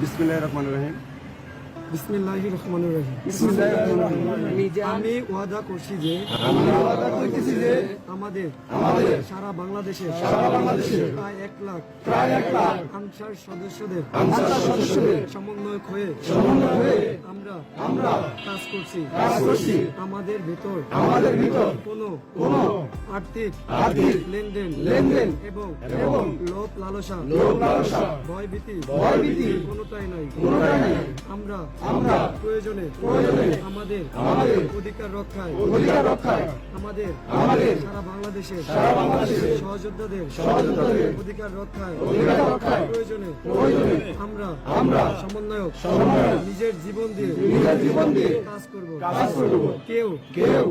বিসমিল্লাহ রহমান রহিম। বিসমিল্লাহি রহমান রহিম। আমি ওয়াদা করছি যে আমাদের আমাদের সারা বাংলাদেশে সারা বাংলাদেশে প্রায় এক লাখ প্রায় এক লাখ আনসার সদস্যদের আনসার সদস্যদের সমন্বয়ক হয়ে সমন্বয় হয়ে আমরা আমরা কাজ করছি। কাজ করছি। আমাদের ভিতর আমাদের ভিতর কোনো কোনো আর্থিক আর্থিক লেনদেন লেনদেন এবং এবং লোভ লালসা লোভ লালসা ভয়ভীতি ভয়ভীতি কোনোটাই নাই। কোনোটাই নাই। আমরা আমরা প্রয়োজনে প্রয়োজনে আমাদের আমাদের অধিকার রক্ষায় অধিকার রক্ষায় আমাদের আমাদের সারা বাংলাদেশে সারা বাংলাদেশে সহযোদ্ধাদের সহযোদ্ধাদের অধিকার রক্ষায় অধিকার রক্ষায় প্রয়োজনে প্রয়োজনে আমরা আমরা সমন্বয়ক সমন্বয়ক নিজের জীবন দিয়ে নিজের জীবন দিয়ে কাজ করব। কাজ করব। কেউ কেউ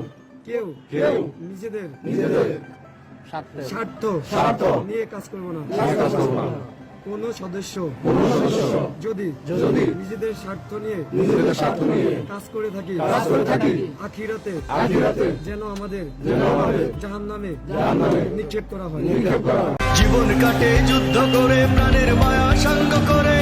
কেউ কেউ নিজেদের নিজেদের স্বার্থ। স্বার্থ নিয়ে কাজ করব না। কাজ করব না। কোন সদস্য যদি যদি নিজেদের স্বার্থ নিয়ে নিজেদের স্বার্থ নিয়ে কাজ করে থাকি কাজ করে থাকি আখিরাতে আখিরাতে যেন আমাদের যেন আমাদের জাহান্নামে জাহান্নামে নিক্ষেপ করা হয়। নিক্ষেপ করা হয়। জীবন কাটে যুদ্ধ করে প্রাণের মায়া সঙ্গ করে